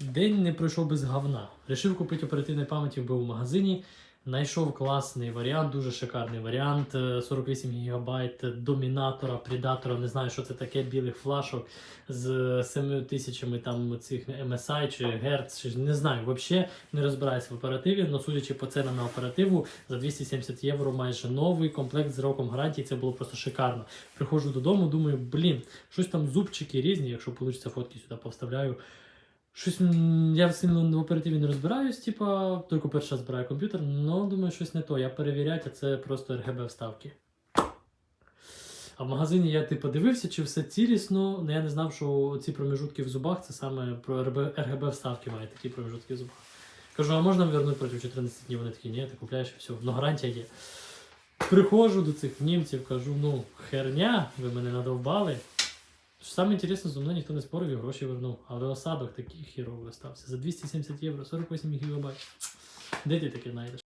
День не пройшов без говна. Рішив купити оперативної пам'яті, був в магазині. Знайшов класний варіант, дуже шикарний варіант. е, 48 ГБ домінатора, предатора, не знаю, що це таке, білих флашок з 7 тисячами там цих MSI чи Герц, чи не знаю, взагалі не розбираюся в оперативі, але судячи по ценам на оперативу, за 270 євро майже новий комплект з роком гарантії, це було просто шикарно. Приходжу додому, думаю, блін, щось там зубчики різні, якщо вийде фотки сюди повставляю. Щось я сильно в оперативі не розбираюсь, типа, тільки перший раз збираю комп'ютер, але думаю, щось не то. Я перевіряю, а це просто RGB вставки. А в магазині я типу дивився, чи все цілісно, але я не знав, що ці проміжутки в зубах це саме про RGB вставки мають такі проміжутки в зубах. Кажу, а можна вернути протягом 14 днів? Вони такі, ні, ти купляєш і все, ну гарантія є. Приходжу до цих німців, кажу, ну, херня, ви мене надовбали. Саме інтересне, зо мною ніхто не спорив і гроші вернув. Але осадок такий хіровий остався. За 270 євро, 48 гігабайт. Де ти таке знайдеш?